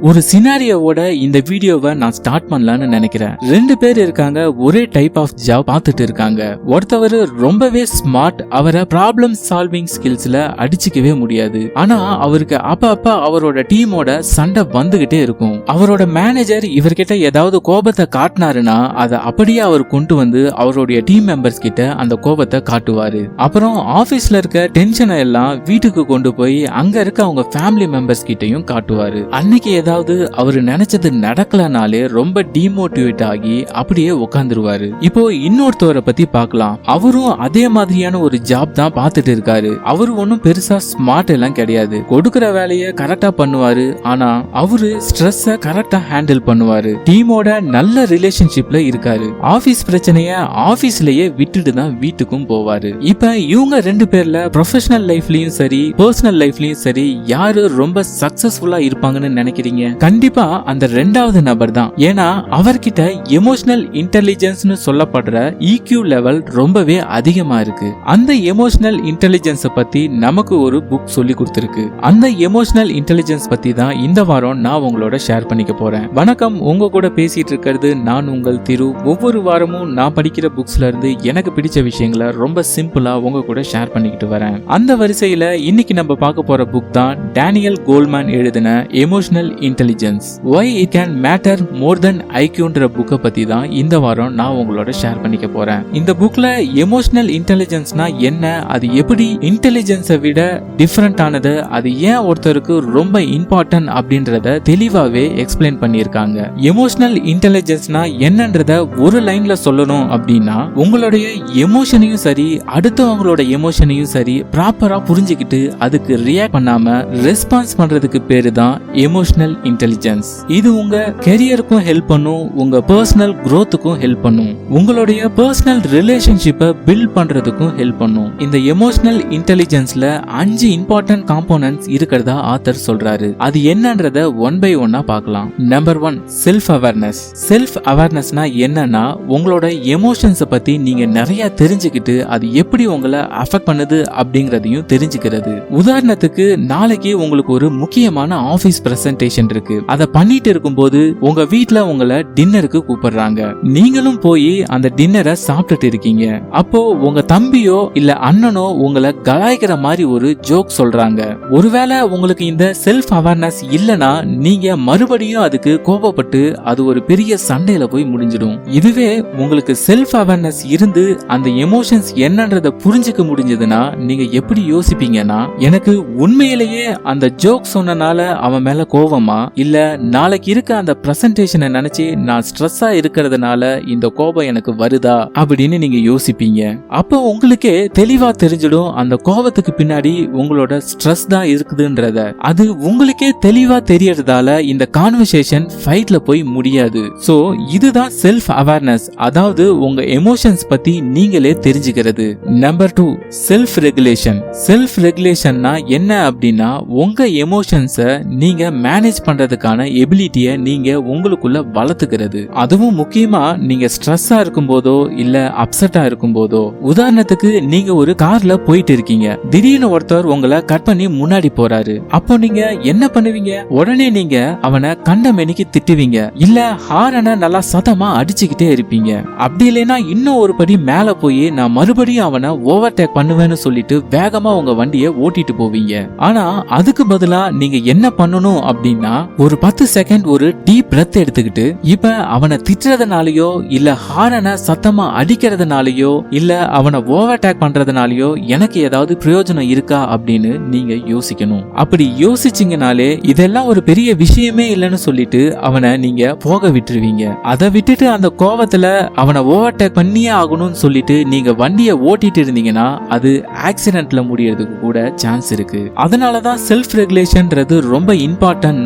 ஒரு சினாரியோவோட இந்த வீடியோவை நான் ஸ்டார்ட் பண்ணலாம்னு நினைக்கிறேன். ரெண்டு பேர் இருக்காங்க ஒரே டைப் ஆஃப் ஜாப் பார்த்துட்டு இருக்காங்க. ஒருத்தவர் ரொம்பவே ஸ்மார்ட் அவரை ப்ராப்ளம் சால்விங் ஸ்கில்ஸ்ல அடிச்சுக்கவே முடியாது. ஆனா அவருக்கு அப்ப அப்ப அவரோட டீமோட சண்டை வந்துகிட்டே இருக்கும். அவரோட மேனேஜர் இவர்கிட்ட ஏதாவது கோபத்தை காட்டினாருன்னா அதை அப்படியே அவர் கொண்டு வந்து அவருடைய டீம் மெம்பர்ஸ் கிட்ட அந்த கோபத்தை காட்டுவாரு. அப்புறம் ஆபீஸ்ல இருக்க டென்ஷனை எல்லாம் வீட்டுக்கு கொண்டு போய் அங்க இருக்க அவங்க ஃபேமிலி மெம்பர்ஸ் கிட்டையும் காட்டுவாரு. அன்னைக்கு ஏதாவது அவர் நினைச்சது நடக்கலனாலே ரொம்ப டிமோட்டிவேட் ஆகி அப்படியே உட்காந்துருவாரு இப்போ இன்னொருத்தவரை பத்தி பார்க்கலாம். அவரும் அதே மாதிரியான ஒரு ஜாப் தான் பார்த்துட்டு இருக்காரு. அவரு ஒன்றும் பெருசா ஸ்மார்ட் எல்லாம் கிடையாது. கொடுக்கிற வேலையை கரெக்டா பண்ணுவாரு. ஆனா அவரு ஸ்ட்ரெஸ்ஸ கரெக்டா ஹேண்டில் பண்ணுவாரு. டீமோட நல்ல ரிலேஷன்ஷிப்ல இருக்காரு. ஆபீஸ் பிரச்சனைய ஆபீஸ்லயே விட்டுட்டு தான் வீட்டுக்கும் போவாரு. இப்ப இவங்க ரெண்டு பேர்ல ப்ரொஃபஷனல் லைஃப்லயும் சரி பர்சனல் லைஃப்லயும் சரி யாரு ரொம்ப சக்சஸ்ஃபுல்லா இருப்பாங்கன்னு நினைக்கிறீங்க கண்டிப்பா அந்த ரெண்டாவது நபர் தான். ஏன்னா அவர்கிட்ட எமோஷனல் இன்டெலிஜென்ஸ்னு சொல்லப்படுற இக்யூ லெவல் ரொம்பவே அதிகமா இருக்கு. அந்த எமோஷனல் இன்டெலிஜென்ஸ பத்தி நமக்கு ஒரு புக் சொல்லி கொடுத்துருக்கு. அந்த எமோஷனல் இன்டெலிஜென்ஸ் பத்தி தான் இந்த வாரம் நான் உங்களோட ஷேர் பண்ணிக்க போறேன். வணக்கம் உங்க கூட பேசிட்டு இருக்கிறது நான் உங்கள் திரு. ஒவ்வொரு வாரமும் நான் படிக்கிற புக்ஸ்ல இருந்து எனக்கு பிடிச்ச விஷயங்களை ரொம்ப சிம்பிளா உங்க கூட ஷேர் பண்ணிக்கிட்டு வரேன். அந்த வரிசையில இன்னைக்கு நம்ம பார்க்க போற புக் தான் டேனியல் கோல்மேன் எழுதின emotional intelligence why it can matter more than ஐக்யூன்ற புக்கை பத்தி தான் இந்த வாரம் நான் உங்களோட ஷேர் பண்ணிக்க போறேன். இந்த புக்ல எமோஷனல் இன்டெலிஜென்ஸ்னா என்ன? அது எப்படி இன்டெலிஜென்ஸை விட டிஃப்ரெண்ட் ஆனது? அது ஏன் ஒருத்தருக்கு ரொம்ப இம்பார்ட்டன்ட் அப்படின்றத தெளிவாகவே எக்ஸ்பிளைன் பண்ணியிருக்காங்க. எமோஷனல் இன்டெலிஜென்ஸ்னா என்னன்றத ஒரு லைன்ல சொல்லணும் அப்படின்னா உங்களுடைய எமோஷனையும் சரி அடுத்தவங்களோட எமோஷனையும் சரி ப்ராப்பரா புரிஞ்சுக்கிட்டு அதுக்கு ரியாக்ட் பண்ணாம ரெஸ்பான்ஸ் பண்றதுக்கு பேரு தான் எமோஷனல் இன்டெலிஜென்ஸ் இது உங்க கெரியருக்கும் ஹெல்ப் பண்ணும் உங்க பர்சனல் குரோத்துக்கும் ஹெல்ப் பண்ணும். உங்களுடைய பர்சனல் ரிலேஷன்ஷிப்பை பில்ட் பண்றதுக்கும் ஹெல்ப் பண்ணும். இந்த எமோஷனல் இன்டெலிஜென்ஸ்ல அஞ்சு இம்பார்ட்டன்ட் காம்போனன்ட்ஸ் இருக்கிறதா ஆத்தர் சொல்றாரு. அது என்னன்றத ஒன் பை ஒன்னா பார்க்கலாம். Number one self awareness self அவேர்னஸ்னா என்னன்னா உங்களோட எமோஷன்ஸை பத்தி நீங்க நிறைய தெரிஞ்சுக்கிட்டு அது எப்படி உங்களை அஃபெக்ட் பண்ணுது அப்படிங்கறதையும் தெரிஞ்சுக்கிறது. உதாரணத்துக்கு நாளைக்கு உங்களுக்கு ஒரு முக்கியமான ஆபீஸ் பிரசன்டேஷன் இருக்கு. அதை பண்ணிட்டு இருக்கும்போது உங்க வீட்டுல உங்களை டின்னருக்கு கூப்பிடுறாங்க. நீங்களும் போய் அந்த டின்னரை சாப்பிட்டுட்டு இருக்கீங்க. அப்போ உங்க தம்பியோ இல்ல அண்ணனோ உங்களை கலாய்க்கிற மாதிரி ஒரு ஜோக் சொல்றாங்க. ஒருவேளை உங்களுக்கு இந்த செல்ஃப் அவேர்னஸ் இல்லனா நீங்க மறுபடியும் அதுக்கு கோபப்பட்டு அது ஒரு பெரிய சண்டையில போய் முடிஞ்சிடும். இதுவே உங்களுக்கு செல்ஃப் அவேர்னஸ் இருந்து அந்த எமோஷன்ஸ் என்னன்றத புரிஞ்சுக்க முடிஞ்சதுன்னா நீங்க எப்படி யோசிப்பீங்கன்னா எனக்கு உண்மையிலேயே அந்த ஜோக் சொன்னனால அவன் மேல கோபமா இல்ல நாளைக்கு இருக்க அந்த பிரசன்டேஷனை நினைச்சு நான் ஸ்ட்ரெஸ்ஸா இருக்கிறதுனால இந்த கோபம் எனக்கு வருதா? அப்படின்னு நீங்க யோசிப்பீங்க. அப்போ உங்களுக்கே தெளிவா தெரிஞ்சிடும் அந்த கோபத்துக்கு பின்னாடி உங்களோட ஸ்ட்ரெஸ் தான் இருக்குதுன்றத. அது உங்களுக்கே தெளிவா தெரியறதால இந்த கான்வர்சேஷன் ஃபைட்ல போய் முடியாது. சோ இதுதான் செல்ஃப் அவேர்னஸ் அதாவது உங்க எமோஷன்ஸ் பத்தி நீங்களே தெரிஞ்சுக்கிறது. Number two self regulation self ரெகுலேஷன்னா என்ன அப்படின்னா உங்க எமோஷன்ஸை நீங்க மேனேஜ் பண்றதுக்கான எபிலிட்டியை நீங்க உங்களுக்குள்ள வளர்த்துக்கிறது. அதுவும் முக்கியமா நீங்க ஸ்ட்ரெஸ்ஸா இருக்கும் போதோ இல்ல அப்செட்டா இருக்கும் போதோ உதாரணத்துக்கு நீங்க ஒரு கார்ல போயிட்டு இருக்கீங்க. திடீர்னு ஒருத்தர் உங்களை கட் பண்ணி முன்னாடி போறாரு. அப்போ நீங்க என்ன பண்ணுவீங்க? உடனே நீங்க அவனை கண்ட மெனிக்கு திட்டுவீங்க. இல்ல ஹாரனை நல்லா சதமா அடிச்சுக்கிட்டே இருப்பீங்க. அப்படி இல்லைன்னா இன்னும் ஒரு படி மேல போய் நான் மறுபடியும் அவனை ஓவர்டேக் பண்ணுவேன்னு சொல்லிட்டு வேகமா உங்க வண்டியை ஓட்டிட்டு போவீங்க. ஆனா அதுக்கு பதிலா நீங்க என்ன பண்ணணும் அப்படின்னு ஒரு பத்து செகண்ட் ஒரு டீப் பிரெத் எடுத்துக்கிட்டு இப்ப அவனை திட்டுறதுனாலயோ இல்ல ஹாரனை சத்தமா அடிக்கிறதுனாலயோ இல்ல அவனை ஓவர்டேக் பண்றதுனாலயோ எனக்கு ஏதாவது பிரயோஜனம் இருக்கா அப்படின்னு நீங்க யோசிக்கணும். அப்படி யோசிச்சீங்கனாலே இதெல்லாம் ஒரு பெரிய விஷயமே இல்லைன்னு சொல்லிட்டு அவனை நீங்க போக விட்டுருவீங்க. அதை விட்டுட்டு அந்த கோவத்துல அவனை ஓவர்டேக் பண்ணியே ஆகணும்னு சொல்லிட்டு நீங்க வண்டியை ஓட்டிட்டு இருந்தீங்கன்னா அது ஆக்சிடென்ட்ல முடியறதுக்கு கூட சான்ஸ் இருக்கு. அதனாலதான் செல்ஃப் ரெகுலேஷன்ன்றது ரொம்ப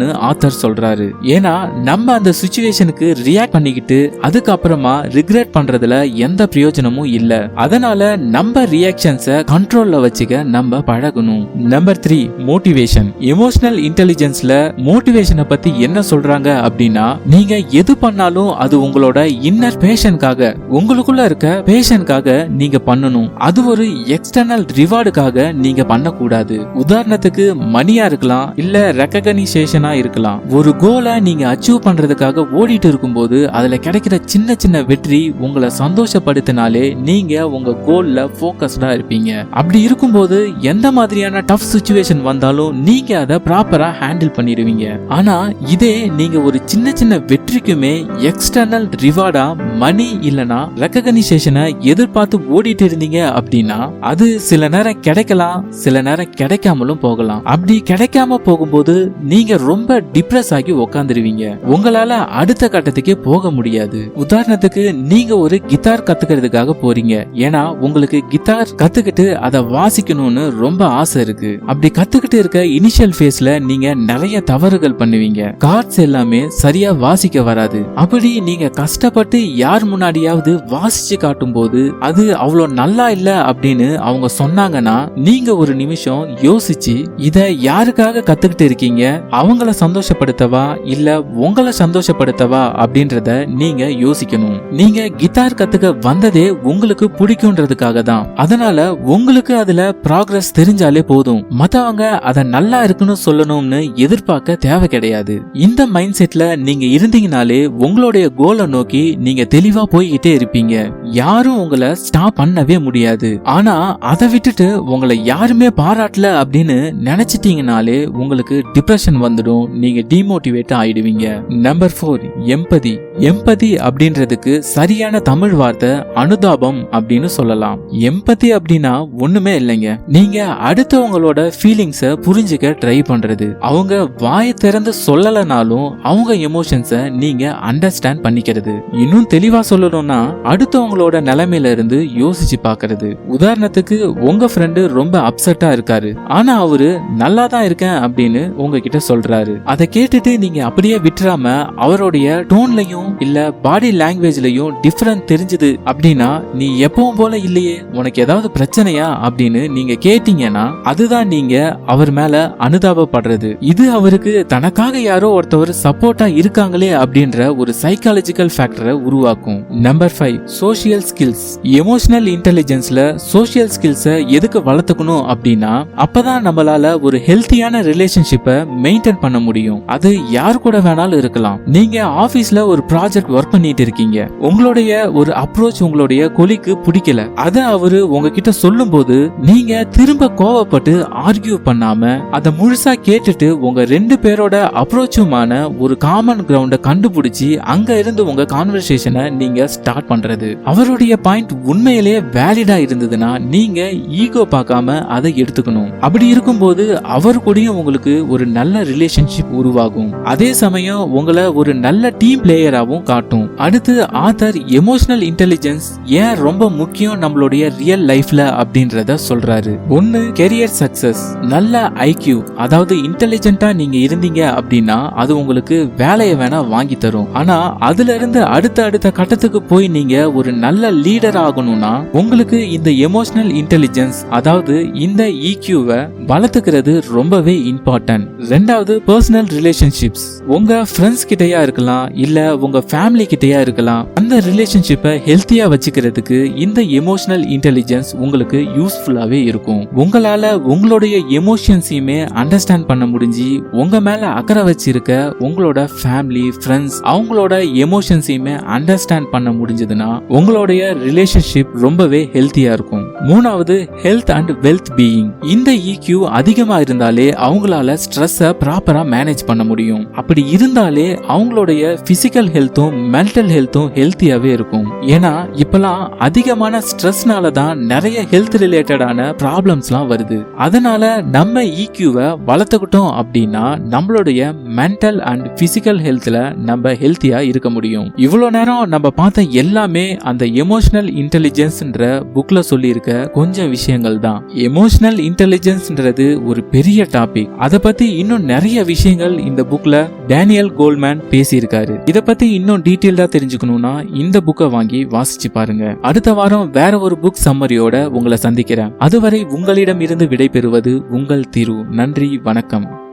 இம்பார்ட்டன்ட்னு ஆத்தர் சொல்றாரு. ஏன்னா நம்ம அந்த சுச்சுவேஷனுக்கு ரியாக்ட் பண்ணிக்கிட்டு அதுக்கப்புறமா ரிக்ரெட் பண்றதுல எந்த பிரயோஜனமும் இல்ல. அதனால நம்ம ரியாக்ஷன்ஸை கண்ட்ரோல்ல வச்சுக்க நம்ம பழகணும். நம்பர் த்ரீ மோட்டிவேஷன் எமோஷனல் இன்டெலிஜென்ஸ்ல மோட்டிவேஷனை பத்தி என்ன சொல்றாங்க அப்படின்னா நீங்க எது பண்ணாலும் அது உங்களோட இன்னர் பேஷனுக்காக உங்களுக்குள்ள இருக்க பேஷனுக்காக நீங்க பண்ணணும். அது ஒரு எக்ஸ்டர்னல் ரிவார்டுக்காக நீங்க பண்ணக்கூடாது. உதாரணத்துக்கு மணியா இருக்கலாம் இல்ல ரெக்ககனைசேஷனா இருக்கலாம். ஒரு கோலை நீங்க அச்சீவ் பண்றதுக்காக ஓடிட்டு இருக்கும்போது அதுல கிடைக்கிற சின்ன சின்ன வெற்றி உங்களை சந்தோஷப்படுத்தினாலே நீங்க உங்க கோல்ல போக்கஸ்டா இருப்பீங்க. அப்படி இருக்கும்போது எந்த மாதிரியான டஃப் சுச்சுவேஷன் வந்தாலும் நீங்க அதை ப்ராப்பரா ஹேண்டில் பண்ணிடுவீங்க. ஆனா இதே நீங்க ஒரு சின்ன சின்ன வெற்றிக்குமே எக்ஸ்டர்னல் ரிவார்டா மணி இல்லனா ரெக்கக்னிசேஷனை எதிர்பார்த்து ஓடிட்டு இருந்தீங்க அப்படின்னா அது சில நேரம் கிடைக்கலாம் சில நேரம் கிடைக்காமலும் போகலாம். அப்படி கிடைக்காம போகும்போது நீங்க ரொம்ப டிப்ரெஸ் ஆகி உக்காந்துருவீங்க. உங்களால அடுத்த கட்டத்துக்கே போக முடியாது. உதாரணத்துக்கு நீங்க ஒரு கிட்டார் கத்துக்கிறதுக்காக போறீங்க. ஏன்னா உங்களுக்கு கிட்டார் கத்துக்கிட்டு அதை வாசிக்கணும்னு ரொம்ப ஆசை இருக்கு. அப்படி கத்துக்கிட்டு இருக்க இனிஷியல் ஃபேஸ்ல நீங்க நிறைய தவறுகள் பண்ணுவீங்க. கார்ட்ஸ் எல்லாமே சரியா வாசிக்க வராது. அப்படி நீங்க கஷ்டப்பட்டு யார் முன்னாடியாவது வாசிச்சு காட்டும் போது அது அவ்வளோ நல்லா இல்ல அப்படின்னு அவங்க சொன்னாங்கன்னா நீங்க ஒரு நிமிஷம் யோசிச்சு இத யாருக்காக கத்துக்கிட்டு இருக்கீங்க? அவங்க அவங்கள சந்தோஷப்படுத்தவா இல்ல உங்களை சந்தோஷப்படுத்தவா அப்படின்றத நீங்க யோசிக்கணும். நீங்க கிட்டார் கத்துக்க வந்ததே உங்களுக்கு பிடிக்கும்ன்றதுக்காக தான். அதனால உங்களுக்கு அதுல ப்ராக்ரஸ் தெரிஞ்சாலே போதும். மத்தவங்க அத நல்லா இருக்குன்னு சொல்லணும்னு எதிர்பார்க்க தேவை கிடையாது. இந்த மைண்ட் செட்ல நீங்க இருந்தீங்கனாலே உங்களுடைய கோலை நோக்கி நீங்க தெளிவா போய்கிட்டே இருப்பீங்க. யாரும் உங்களை ஸ்டாப் பண்ணவே முடியாது. ஆனா அதை விட்டுட்டு உங்களை யாருமே பாராட்டல அப்படின்னு நினைச்சிட்டீங்கனாலே உங்களுக்கு டிப்ரெஷன் வந்துடும். நீங்க டிமோட்டிவேட் ஆயிடுவீங்க. நம்பர் ஃபோர் எம்பதி எம்பதி அப்படின்றதுக்கு சரியான தமிழ் வார்த்தை அனுதாபம் அப்படின்னு சொல்லலாம். எம்பதி அப்படின்னா ஒண்ணுமே இல்லைங்க. நீங்க அடுத்தவங்களோட ஃபீலிங்ஸ புரிஞ்சுக்க ட்ரை பண்றது. அவங்க வாயை திறந்து சொல்லலனாலும் அவங்க எமோஷன்ஸ நீங்க அண்டர்ஸ்டாண்ட் பண்ணிக்கிறது. இன்னும் தெளிவா சொல்லணும்னா அடுத்தவங்களோட நிலைமையில இருந்து யோசிச்சு பாக்குறது. உதாரணத்துக்கு உங்க ஃப்ரெண்டு ரொம்ப அப்செட்டா இருக்காரு. ஆனா அவரு நல்லா தான் இருக்கேன் அப்படின்னு உங்ககிட்ட சொல்றாரு. அதை கேட்டுட்டு நீங்க அப்படியே விட்டுறாம அவருடைய டோன்லயும் இல்ல பாடி லாங்குவேஜ்லயும் டிஃபரன்ட் தெரிஞ்சது அப்படின்னா நீ எப்பவும் போல இல்லையே உனக்கு ஏதாவது பிரச்சனையா அப்படின்னு நீங்க கேட்டீங்கன்னா அதுதான் நீங்க அவர் மேல அனுதாபப்படுறது. இது அவருக்கு தனக்காக யாரோ ஒருத்தவர் சப்போர்ட்டா இருக்காங்களே அப்படின்ற ஒரு சைக்காலஜிக்கல் ஃபேக்டரை உருவாக்கும். Number five social skills emotional இன்டெலிஜென்ஸ்ல social ஸ்கில்ஸை எதுக்கு வளர்த்துக்கணும் அப்படின்னா அப்பதான் நம்மளால ஒரு ஹெல்த்தியான ரிலேஷன்ஷிப்பை மெயின்டைன் பண்ண முடியும். அது யார் கூட வேணாலும் இருக்கலாம். நீங்க ஆபீஸ்ல ஒரு ப்ராஜெக்ட் ஒர்க் பண்ணிட்டு இருக்கீங்க. உங்களுடைய ஒரு அப்ரோச் உங்களுடைய கொலிக்கு பிடிக்கல. அத அவரு உங்ககிட்ட சொல்லும்போது நீங்க திரும்ப கோவப்பட்டு ஆர்கியூ பண்ணாம அதை முழுசா கேட்டுட்டு உங்க ரெண்டு பேரோட அப்ரோச்சுமான ஒரு காமன் கிரவுண்ட கண்டுபிடிச்சி அங்க இருந்து உங்க கான்வர்சேஷனை நீங்க ஸ்டார்ட் பண்றது. அவருடைய பாயிண்ட் உண்மையிலேயே வேலிடா இருந்ததுன்னா நீங்க ஈகோ பார்க்காம அதை எடுத்துக்கணும். அப்படி இருக்கும்போது அவர் கூடயும் உங்களுக்கு ஒரு நல்ல ரிலேஷன் ரிலேஷன்ஷிப் உருவாகும். அதே சமயம் உங்களை ஒரு நல்ல டீம் பிளேயராகவும் காட்டும். அடுத்து ஆத்தர் எமோஷனல் இன்டெலிஜென்ஸ் ஏன் ரொம்ப முக்கியம் நம்மளுடைய ரியல் லைஃப்ல அப்படின்றத சொல்றாரு. ஒன்னு கெரியர் சக்சஸ் நல்ல ஐக்யூ அதாவது இன்டெலிஜென்ட்டா நீங்க இருந்தீங்க அப்படின்னா அது உங்களுக்கு வேலையை வேணா வாங்கி தரும். ஆனா அதுல இருந்து அடுத்த அடுத்த கட்டத்துக்கு போய் நீங்க ஒரு நல்ல லீடர் ஆகணும்னா உங்களுக்கு இந்த எமோஷனல் இன்டெலிஜென்ஸ் அதாவது இந்த e ஈக்யூவை வளர்த்துக்கிறது ரொம்பவே இம்பார்ட்டன்ட் ரெண்டாவது பர்சனல் ரிலேஷன்ஷிப்ஸ் உங்க ஃப்ரெண்ட்ஸ் கிட்டயா இருக்கலாம் இல்ல உங்க ஃபேமிலி கிட்டயா இருக்கலாம் அந்த ரிலேஷன்ஷிப்பை ஹெல்த்தியா வச்சுக்கிறதுக்கு இந்த எமோஷனல் இன்டெலிஜென்ஸ் உங்களுக்கு யூஸ்ஃபுல்லாவே இருக்கும். உங்களால உங்களுடைய எமோஷன்ஸையுமே அண்டர்ஸ்டாண்ட் பண்ண முடிஞ்சு உங்க மேல அக்கறை வச்சிருக்க உங்களோட ஃபேமிலி ஃப்ரெண்ட்ஸ் அவங்களோட எமோஷன்ஸையுமே அண்டர்ஸ்டாண்ட் பண்ண முடிஞ்சதுன்னா உங்களுடைய ரிலேஷன்ஷிப் ரொம்பவே ஹெல்த்தியா இருக்கும். மூணாவது ஹெல்த் அண்ட் வெல்த் பீயிங் இந்த இக்யூ அதிகமா இருந்தாலே அவங்களால ஸ்ட்ரெஸ்ஸை ப்ராப்பரா மேனேஜ் பண்ண முடியும். அப்படி இருந்தாலே அவங்களுடைய பிசிக்கல் ஹெல்த்தும் மென்டல் ஹெல்த்தும் ஹெல்த்தியாவே இருக்கும். ஏன்னா இப்பெல்லாம் அதிகமான ஸ்ட்ரெஸ்னால தான் நிறைய ஹெல்த் ரிலேட்டடான ப்ராப்ளம்ஸ்லாம் வருது. அதனால நம்ம ஈக்யூவை வளர்த்துக்கிட்டோம் அப்படின்னா நம்மளுடைய மென்டல் அண்ட் பிசிக்கல் ஹெல்த்ல நம்ம ஹெல்த்தியா இருக்க முடியும். இவ்வளோ நேரம் நம்ம பார்த்த எல்லாமே அந்த எமோஷனல் இன்டெலிஜென்ஸ்ன்ற புக்ல சொல்லியிருக்க கொஞ்சம் விஷயங்கள் தான். எமோஷனல் இன்டெலிஜென்ஸ்ன்றது ஒரு பெரிய டாபிக் அதை பத்தி இன்னும் நிறைய விஷயங்கள் இந்த புக்ல டேனியல் கோல்மேன் பேசியிருக்காரு. இதை பத்தி இன்னும் டீட்டெயில்டா தெரிஞ்சுக்கணும்னா இந்த புக்கை வாங்கி வாசிச்சு பாருங்க. அடுத்த வாரம் வேற ஒரு புக் சம்மரியோட உங்களை சந்திக்கிறேன். அதுவரை உங்களிடம் இருந்து விடைபெறுவது உங்கள் திரு. நன்றி வணக்கம்.